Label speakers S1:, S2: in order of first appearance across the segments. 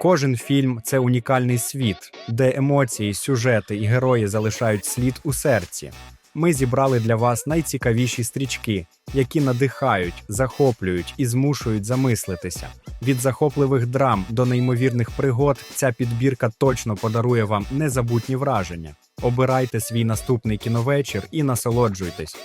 S1: Кожен фільм це унікальний світ, де емоції, сюжети і герої залишають слід у серці. Ми зібрали для вас найцікавіші стрічки, які надихають, захоплюють і змушують замислитися. Від захопливих драм до неймовірних пригод ця підбірка точно подарує вам незабутні враження. Обирайте свій наступний кіновечір і насолоджуйтесь.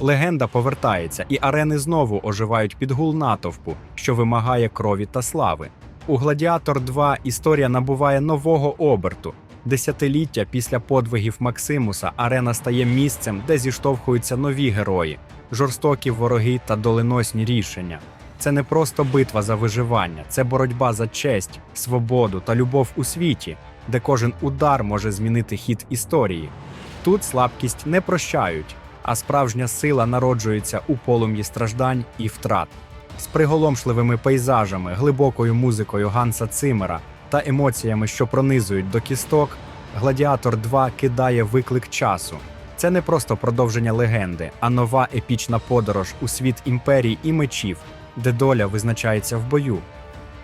S1: Легенда повертається, і арени знову оживають під гул натовпу, що вимагає крові та слави. У Гладіатор 2 історія набуває нового оберту. Десятиліття після подвигів Максимуса арена стає місцем, де зіштовхуються нові герої, жорстокі вороги та доленосні рішення. Це не просто битва за виживання, це боротьба за честь, свободу та любов у світі, де кожен удар може змінити хід історії. Тут слабкість не прощають, а справжня сила народжується у полум'ї страждань і втрат. З приголомшливими пейзажами, глибокою музикою Ганса Цимера та емоціями, що пронизують до кісток, Гладіатор 2 кидає виклик часу. Це не просто продовження легенди, а нова епічна подорож у світ імперій і мечів, де доля визначається в бою.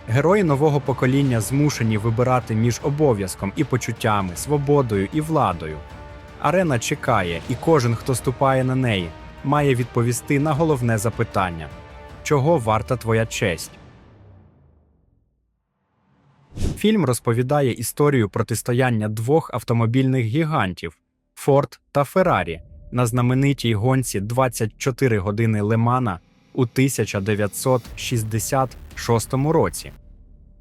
S1: Герої нового покоління змушені вибирати між обов'язком і почуттями, свободою і владою. Арена чекає, і кожен, хто ступає на неї, має відповісти на головне запитання: чого варта твоя честь? Фільм розповідає історію протистояння двох автомобільних гігантів Форд та Феррарі на знаменитій гонці 24 години Лемана у 1966 році.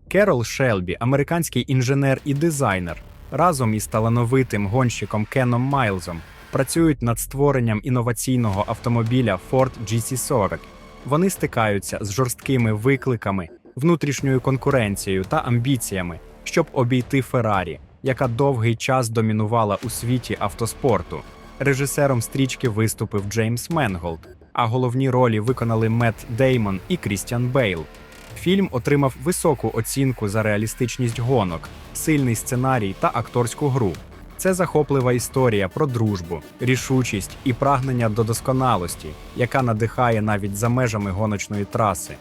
S1: Керол Шелбі, американський інженер і дизайнер, разом із талановитим гонщиком Кеном Майлзом працюють над створенням інноваційного автомобіля Ford GC40. Вони стикаються з жорсткими викликами, внутрішньою конкуренцією та амбіціями, щоб обійти Феррарі, яка довгий час домінувала у світі автоспорту. Режисером стрічки виступив Джеймс Менголд, а головні ролі виконали Мет Деймон і Крістіан Бейл. Фільм отримав високу оцінку за реалістичність гонок, сильний сценарій та акторську гру. Це захоплива історія про дружбу, рішучість і прагнення до досконалості, яка надихає навіть за межами гоночної траси.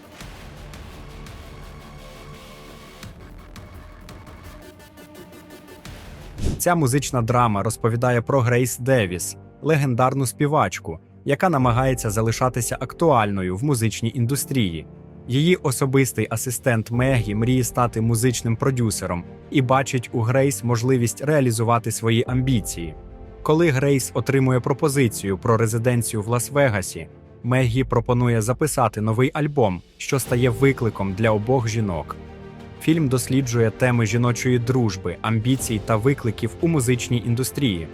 S1: Ця музична драма розповідає про Грейс Девіс, легендарну співачку, яка намагається залишатися актуальною в музичній індустрії. Її особистий асистент Мегі мріє стати музичним продюсером і бачить у Грейс можливість реалізувати свої амбіції. Коли Грейс отримує пропозицію про резиденцію в Лас-Вегасі, Мегі пропонує записати новий альбом, що стає викликом для обох жінок. Фільм досліджує теми жіночої дружби, амбіцій та викликів у музичній індустрії.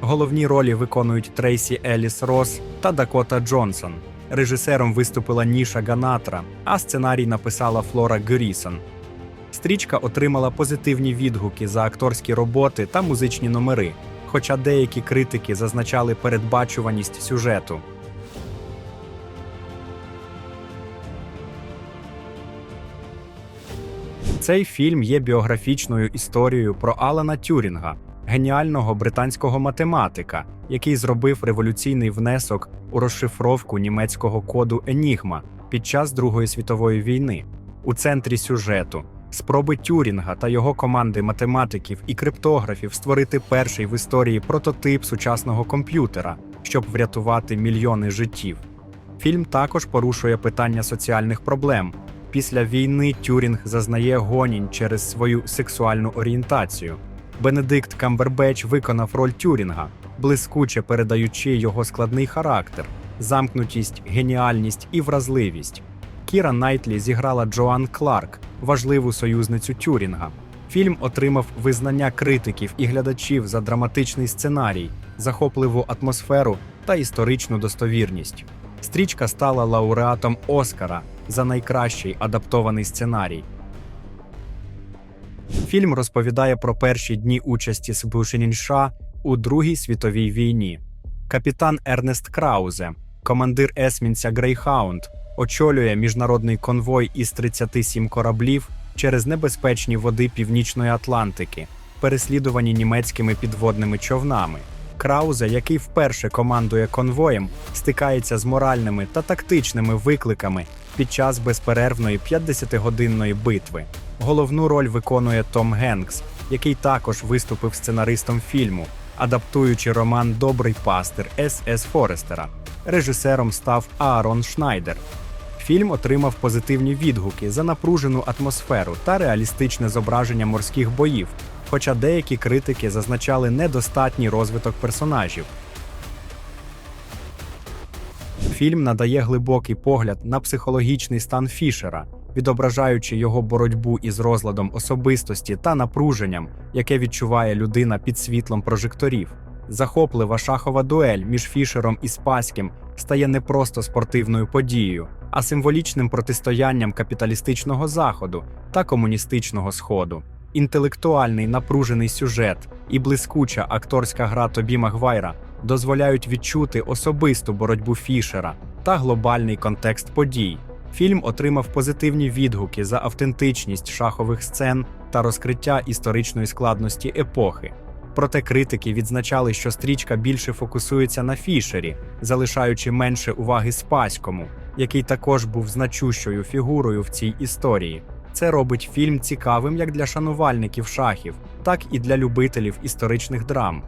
S1: Головні ролі виконують Трейсі Еліс Рос та Дакота Джонсон. Режисером виступила Ніша Ганатра, а сценарій написала Флора Гюрісон. Стрічка отримала позитивні відгуки за акторські роботи та музичні номери, хоча деякі критики зазначали передбачуваність сюжету. Цей фільм є біографічною історією про Алана Тюрінга, геніального британського математика, який зробив революційний внесок у розшифровку німецького коду Енігма під час Другої світової війни. У центрі сюжету спроби Тюрінга та його команди математиків і криптографів створити перший в історії прототип сучасного комп'ютера, щоб врятувати мільйони життів. Фільм також порушує питання соціальних проблем. Після війни Тюрінг зазнає гонінь через свою сексуальну орієнтацію. Бенедикт Камбербеч виконав роль Тюрінга, блискуче передаючи його складний характер, замкнутість, геніальність і вразливість. Кіра Найтлі зіграла Джоан Кларк, важливу союзницю Тюрінга. Фільм отримав визнання критиків і глядачів за драматичний сценарій, захопливу атмосферу та історичну достовірність. Стрічка стала лауреатом Оскара за найкращий адаптований сценарій. Фільм розповідає про перші дні участі Сбушенінша у Другій світовій війні. Капітан Ернест Краузе, командир есмінця Грейхаунд, очолює міжнародний конвой із 37 кораблів через небезпечні води Північної Атлантики, переслідувані німецькими підводними човнами. Краузе, який вперше командує конвоєм, стикається з моральними та тактичними викликами під час безперервної 50-годинної битви. Головну роль виконує Том Генкс, який також виступив сценаристом фільму, адаптуючи роман Добрий пастир С. С. Форестера. Режисером став Аарон Шнайдер. Фільм отримав позитивні відгуки за напружену атмосферу та реалістичне зображення морських боїв, хоча деякі критики зазначали недостатній розвиток персонажів. Фільм надає глибокий погляд на психологічний стан Фішера, відображаючи його боротьбу із розладом особистості та напруженням, яке відчуває людина під світлом прожекторів. Захоплива шахова дуель між Фішером і Спаським стає не просто спортивною подією, а символічним протистоянням капіталістичного заходу та комуністичного сходу. Інтелектуальний напружений сюжет і блискуча акторська гра Тобі Магвайра дозволяють відчути особисту боротьбу Фішера та глобальний контекст подій. Фільм отримав позитивні відгуки за автентичність шахових сцен та розкриття історичної складності епохи. Проте критики відзначали, що стрічка більше фокусується на Фішері, залишаючи менше уваги Спаському, який також був значущою фігурою в цій історії. Це робить фільм цікавим як для шанувальників шахів, так і для любителів історичних драм.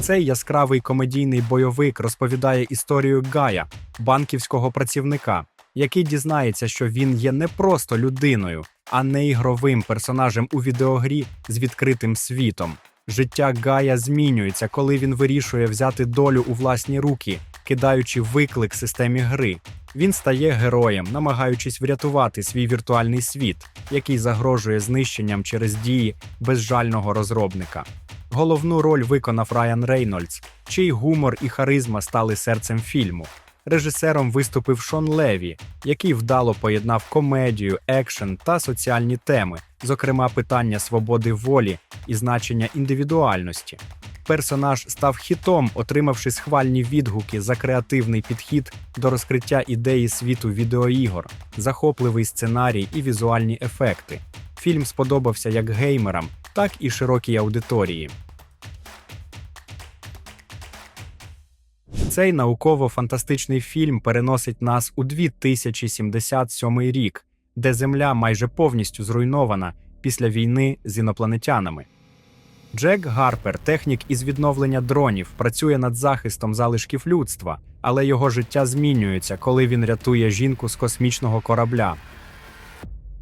S1: Цей яскравий комедійний бойовик розповідає історію Гая, банківського працівника, який дізнається, що він є не просто людиною, а не ігровим персонажем у відеогрі з відкритим світом. Життя Гая змінюється, коли він вирішує взяти долю у власні руки, кидаючи виклик системі гри. Він стає героєм, намагаючись врятувати свій віртуальний світ, який загрожує знищенням через дії безжального розробника. Головну роль виконав Райан Рейнольдс, чий гумор і харизма стали серцем фільму. Режисером виступив Шон Леві, який вдало поєднав комедію, екшен та соціальні теми, зокрема питання свободи волі і значення індивідуальності. Персонаж став хітом, отримавши схвальні відгуки за креативний підхід до розкриття ідеї світу відеоігор, захопливий сценарій і візуальні ефекти. Фільм сподобався як геймерам, так і широкій аудиторії. Цей науково-фантастичний фільм переносить нас у 2077 рік, де Земля майже повністю зруйнована після війни з інопланетянами. Джек Гарпер, технік із відновлення дронів, працює над захистом залишків людства, але його життя змінюється, коли він рятує жінку з космічного корабля.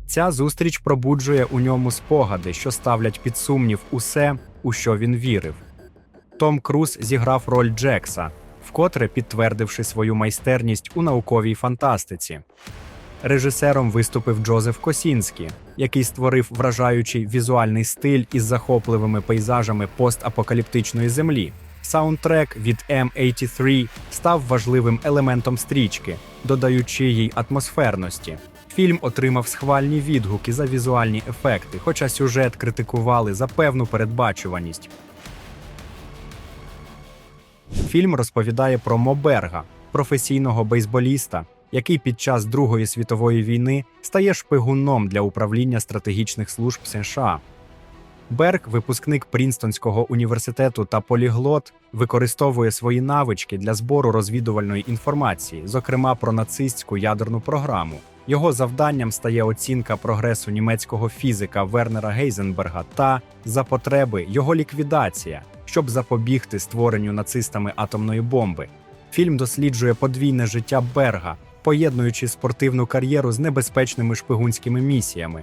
S1: Ця зустріч пробуджує у ньому спогади, що ставлять під сумнів усе, у що він вірив. Том Круз зіграв роль Джекса, вкотре підтвердивши свою майстерність у науковій фантастиці. Режисером виступив Джозеф Косінський, який створив вражаючий візуальний стиль із захопливими пейзажами постапокаліптичної землі. Саундтрек від M83 став важливим елементом стрічки, додаючи їй атмосферності. Фільм отримав схвальні відгуки за візуальні ефекти, хоча сюжет критикували за певну передбачуваність. Фільм розповідає про Моберга, професійного бейсболіста, який під час Другої світової війни стає шпигуном для управління стратегічних служб США. Берг, випускник Прінстонського університету та поліглот, використовує свої навички для збору розвідувальної інформації, зокрема про нацистську ядерну програму. Його завданням стає оцінка прогресу німецького фізика Вернера Гейзенберга та, за потреби, його ліквідація, щоб запобігти створенню нацистами атомної бомби. Фільм досліджує подвійне життя Берга, поєднуючи спортивну кар'єру з небезпечними шпигунськими місіями.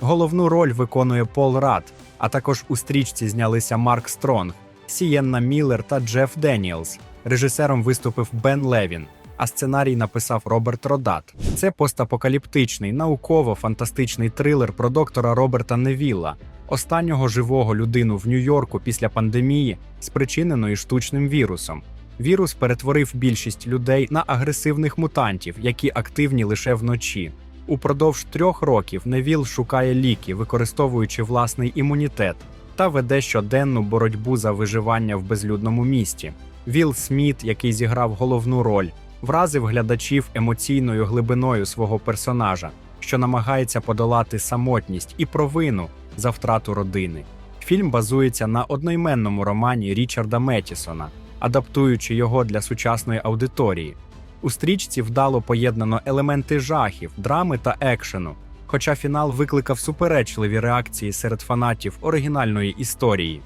S1: Головну роль виконує Пол Рад, а також у стрічці знялися Марк Стронг, Сієнна Міллер та Джеф Деніелс. Режисером виступив Бен Левін, а сценарій написав Роберт Родат. Це постапокаліптичний, науково-фантастичний трилер про доктора Роберта Невілла, останнього живого людину в Нью-Йорку після пандемії, спричиненої штучним вірусом. Вірус перетворив більшість людей на агресивних мутантів, які активні лише вночі. Упродовж трьох років Невіл шукає ліки, використовуючи власний імунітет, та веде щоденну боротьбу за виживання в безлюдному місті. Віл Сміт, який зіграв головну роль, вразив глядачів емоційною глибиною свого персонажа, що намагається подолати самотність і провину за втрату родини. Фільм базується на одноіменному романі Річарда Метісона, адаптуючи його для сучасної аудиторії. У стрічці вдало поєднано елементи жахів, драми та екшену, хоча фінал викликав суперечливі реакції серед фанатів оригінальної історії.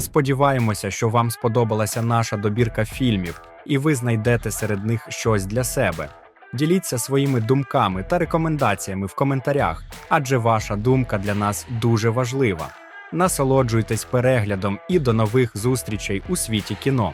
S1: Сподіваємося, що вам сподобалася наша добірка фільмів, і ви знайдете серед них щось для себе. Діліться своїми думками та рекомендаціями в коментарях, адже ваша думка для нас дуже важлива. Насолоджуйтесь переглядом і до нових зустрічей у світі кіно.